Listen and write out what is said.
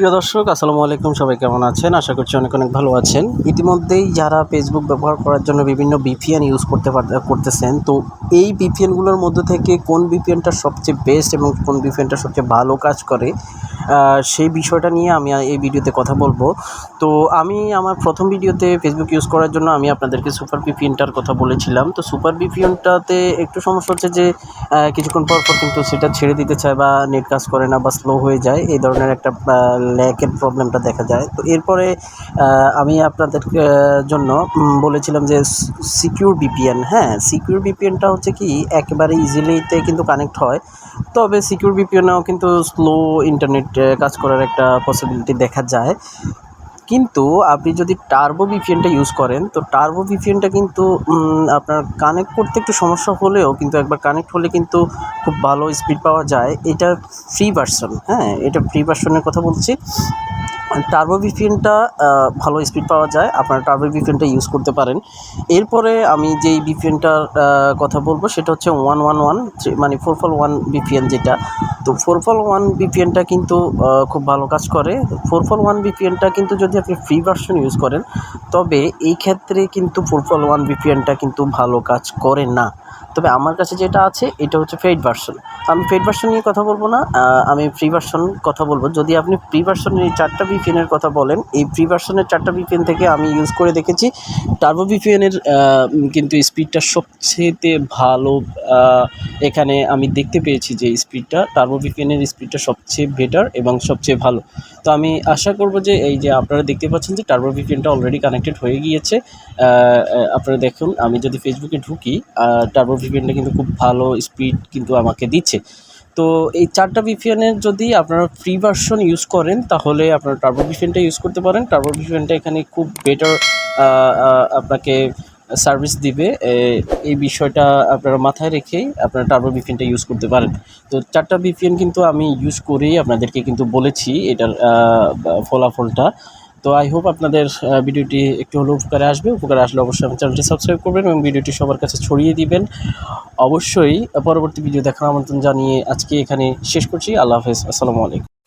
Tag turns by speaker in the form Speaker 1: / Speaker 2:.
Speaker 1: প্রিয় দর্শক, আসসালামু আলাইকুম। সবাই কেমন আছেন? আশা করছি অনেক অনেক ভালো আছেন। ইতিমধ্যেই যারা ফেসবুক ব্যবহার করার জন্য বিভিন্ন বিপিএন ইউজ করতে করতেছেন, তো এই বিপিএনগুলোর মধ্যে থেকে কোন বিপিএনটা সবচেয়ে বেস্ট এবং কোন বিপিএনটা সবচেয়ে ভালো কাজ করে? সেই বিষয়টা নিয়ে আমি এই ভিডিওতে কথা বলব। তো আমি আমার প্রথম ভিডিওতে ফেসবুক ইউজ করার জন্য আমি আপনাদেরকে সুপার বিপিএনটার কথা বলেছিলাম। তো সুপার বিপিএনটাতে একটু সমস্যা হচ্ছে যে কিছুক্ষণ পর পর কিন্তু সেটা ছেড়ে দিতে চায় বা নেট কাজ করে না বা স্লো হয়ে যায়। এই ধরনের একটা ল্যাকের প্রবলেমটা দেখা যায়। তো এরপরে আমি আপনাদের জন্য বলেছিলাম যে সিকিউর বিপিএন হ্যাঁ সিকিউর বিপিএনটা হচ্ছে কি, একেবারে ইজিলিতে কিন্তু কানেক্ট হয়। তবে সিকিউর বিপিএনেও কিন্তু স্লো ইন্টারনেট কাজ করার একটা পসিবিলিটি দেখা যায়। কিন্তু আপনি যদি টার্বো ভিপিএনটা ইউজ করেন, তো টার্বো ভিপিএনটা কিন্তু আপনার কানেক্ট করতে একটু সমস্যা হলেও কিন্তু একবার কানেক্ট হলে কিন্তু খুব ভালো স্পিড পাওয়া যায়। এটা ফ্রি ভার্সন হ্যাঁ এটা ফ্রি ভার্সনের কথা বলছি। টার্বো ভিপিএনটা ভালো স্পিড পাওয়া যায়। আপনারা টার্বো ভিপিএনটা ইউজ করতে পারেন। এরপরে আমি যেই ভিপিএনটার কথা বলব, সেটা হচ্ছে ওয়ান ওয়ান ওয়ান মানে ফোর ফল ওয়ান ভিপিএন যেটা। তো ফোর ফল ওয়ান ভিপিএনটা কিন্তু খুব ভালো কাজ করে। ফোর ফল ওয়ান ভিপিএনটা কিন্তু যদি আপনি ফ্রি ভার্সন ইউজ করেন, তবে এই ক্ষেত্রে কিন্তু ফোর ফল ওয়ান ভিপিএনটা কিন্তু ভালো কাজ করে না। তবে আমার কাছে যেটা আছে, এটা হচ্ছে পেইড ভার্সন আমি পেইড ভার্সন নিয়ে কথা বলব না আমি ফ্রি ভার্সন কথা বলব। যদি আপনি ফ্রি ভার্সনের এই চারটা ভিপিএনের কথা বলেন, এই ফ্রি ভার্সনের চারটা ভিপিএন থেকে আমি ইউজ করে দেখেছি। টার্বো ভিপিএনের কিন্তু স্পিডটা সবচেয়েতে ভালো এখানে আমি দেখতে পেয়েছি যে স্পিডটা টার্বো ভিপিএনের স্পিডটা সবচেয়ে বেটার এবং সবচেয়ে ভালো। তো আমি আশা করব যে এই যে আপনারা দেখতে পাচ্ছেন যে টার্বো ভিপিএনটা অলরেডি কানেক্টেড হয়ে গিয়েছে আপনারা দেখুন, আমি যদি ফেসবুকে ঢুকি টার্বো ভিপিএনটা কিন্তু খুব ভালো স্পিড কিন্তু আমাকে দিচ্ছে। তো এই চারটা ভিপিএনের যদি আপনারা ফ্রি ভার্সন ইউজ করেন, তাহলে আপনারা টার্বো ভিপিএনটা ইউজ করতে পারেন। টার্বো ভিপিএনটা এখানে খুব বেটার আপনাকে সার্ভিস দিবে। এই বিষয়টা আপনারা মাথায় রেখেই আপনারা টার্বো ভিপিএনটা ইউজ করতে পারেন। তো চারটা ভিপিএন কিন্তু আমি ইউজ করেই আপনাদেরকে কিন্তু বলেছি, এটার ফলাফলটা। তো আই হোপ আপনাদের ভিডিওটি একটু হলেও উপকারে আসবে, উপকারে আসলে অবশ্যই আমার চ্যানেলটি সাবস্ক্রাইব করবেন এবং ভিডিওটি সবার কাছে ছড়িয়ে দিবেন। অবশ্যই, পরবর্তী ভিডিও দেখার আমন্ত্রণ জানিয়ে আজকে এখানে শেষ করছি। আল্লাহ হাফেজ, আসসালামু আলাইকুম।